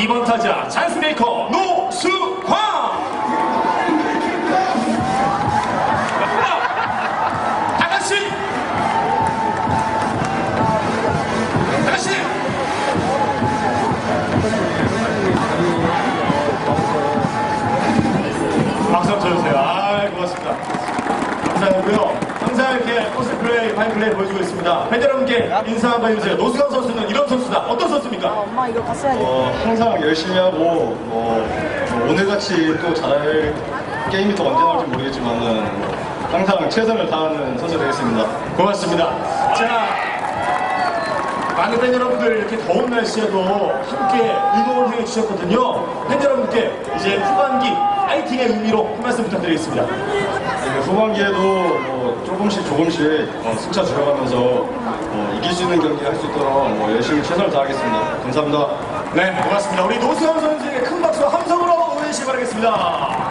2번 타자 찬스 메이커 노수환. 다 같이 다 같이 박수 한번 쳐주세요. 아, 고맙습니다. 감사하고요. 항상 이렇게 파인 플레이 보여주고 있습니다. 팬 여러분께 인사 한번 해주세요. 노수강 선수는 이런 선수다. 어떤 선수입니까? 엄마 이거 봤어야 돼. 어, 항상 열심히 하고 뭐, 뭐 오늘같이 또 잘할 게임이 또 언제 나올지 모르겠지만은 항상 최선을 다하는 선수 되겠습니다. 고맙습니다. 자, 많은 팬 여러분들 이렇게 더운 날씨에도 함께 응원을 해주셨거든요. 팬 여러분께 이제 후반기 파이팅의 의미로 한 말씀 부탁드리겠습니다. 네, 후반기에도 뭐 조금씩 조금씩 어, 승차 줄여가면서 어, 이길 수 있는 경기 할 수 있도록 뭐 열심히 최선을 다하겠습니다. 감사합니다. 네, 고맙습니다. 우리 노수영 선수에게 큰 박수와 함성으로 응원해 주시기 바라겠습니다.